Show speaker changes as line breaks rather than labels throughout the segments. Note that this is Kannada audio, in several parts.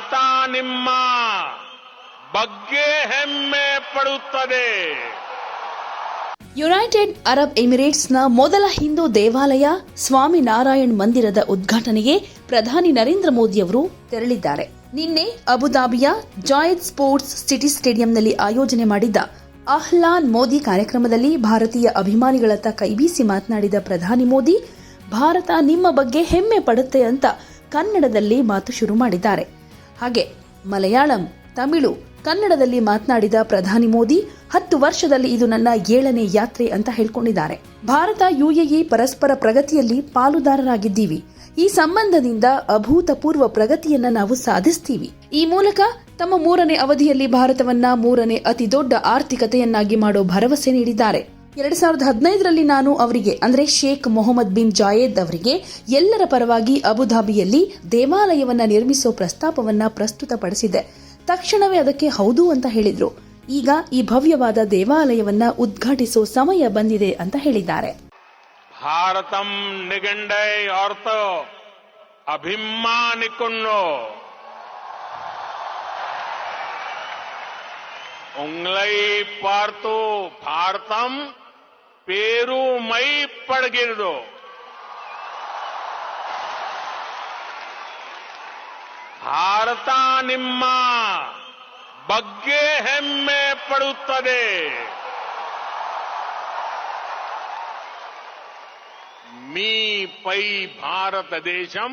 ಭಾರತ ನಿಮ್ಮ ಬಗ್ಗೆ ಹೆಮ್ಮೆ ಪಡುತ್ತದೆ.
ಯುನೈಟೆಡ್ ಅರಬ್ ಎಮಿರೇಟ್ಸ್ನ ಮೊದಲ ಹಿಂದೂ ದೇವಾಲಯ ಸ್ವಾಮಿ ನಾರಾಯಣ್ ಮಂದಿರದ ಉದ್ಘಾಟನೆಗೆ ಪ್ರಧಾನಿ ನರೇಂದ್ರ ಮೋದಿ ಅವರು ತೆರಳಿದ್ದಾರೆ. ನಿನ್ನೆ ಅಬುದಾಬಿಯ ಜಾಯದ್ ಸ್ಪೋರ್ಟ್ಸ್ ಸಿಟಿ ಸ್ಟೇಡಿಯಂನಲ್ಲಿ ಆಯೋಜನೆ ಮಾಡಿದ್ದ ಅಹ್ಲಾನ್ ಮೋದಿ ಕಾರ್ಯಕ್ರಮದಲ್ಲಿ ಭಾರತೀಯ ಅಭಿಮಾನಿಗಳತ್ತ ಕೈಬೀಸಿ ಮಾತನಾಡಿದ ಪ್ರಧಾನಿ ಮೋದಿ, ಭಾರತ ನಿಮ್ಮ ಬಗ್ಗೆ ಹೆಮ್ಮೆ ಪಡುತ್ತೆ ಅಂತ ಕನ್ನಡದಲ್ಲಿ ಮಾತು ಶುರು ಮಾಡಿದ್ದಾರೆ. ಹಾಗೆ ಮಲಯಾಳಂ, ತಮಿಳು, ಕನ್ನಡದಲ್ಲಿ ಮಾತನಾಡಿದ ಪ್ರಧಾನಿ ಮೋದಿ ಹತ್ತು ವರ್ಷದಲ್ಲಿ ಇದು ನನ್ನ ಏಳನೇ ಯಾತ್ರೆ ಅಂತ ಹೇಳ್ಕೊಂಡಿದ್ದಾರೆ. ಭಾರತ, ಯುಎಇ ಪರಸ್ಪರ ಪ್ರಗತಿಯಲ್ಲಿ ಪಾಲುದಾರರಾಗಿದ್ದೀವಿ. ಈ ಸಂಬಂಧದಿಂದ ಅಭೂತಪೂರ್ವ ಪ್ರಗತಿಯನ್ನ ನಾವು ಸಾಧಿಸ್ತೀವಿ. ಈ ಮೂಲಕ ತಮ್ಮ ಮೂರನೇ ಅವಧಿಯಲ್ಲಿ ಭಾರತವನ್ನ ಮೂರನೇ ಅತಿ ದೊಡ್ಡ ಆರ್ಥಿಕತೆಯನ್ನಾಗಿ ಮಾಡೋ ಭರವಸೆ ನೀಡಿದ್ದಾರೆ. ಎರಡ್ ಸಾವಿರದ ಹದಿನೈದರಲ್ಲಿ ನಾನು ಅವರಿಗೆ, ಅಂದ್ರೆ ಶೇಖ್ ಮೊಹಮ್ಮದ್ ಬಿನ್ ಜಾಯೇದ್ ಅವರಿಗೆ, ಎಲ್ಲರ ಪರವಾಗಿ ಅಬುಧಾಬಿಯಲ್ಲಿ ದೇವಾಲಯವನ್ನ ನಿರ್ಮಿಸೋ ಪ್ರಸ್ತಾಪವನ್ನ ಪ್ರಸ್ತುತಪಡಿಸಿದೆ. ತಕ್ಷಣವೇ ಅದಕ್ಕೆ ಹೌದು ಅಂತ ಹೇಳಿದ್ರು. ಈಗ ಈ ಭವ್ಯವಾದ ದೇವಾಲಯವನ್ನ ಉದ್ಘಾಟಿಸೋ ಸಮಯ ಬಂದಿದೆ ಅಂತ ಹೇಳಿದ್ದಾರೆ.
ಭಾರತಂ ನಿಗಂಡೈ ಅಭಿಮಾನಿಕೊಂಡು ಉಂಗ್ಲೈ ಪಾರ್ತು ಭಾರತಂ ಪೇರು ಮೈ ಪಡಗಿರುದು ಭಾರತ ನಿಮ್ಮ ಬಗ್ಗೆ ಹೆಮ್ಮೆ ಪಡುತ್ತದೆ మీపై భారతదేశం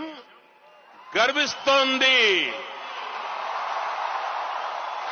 గర్విస్తోంది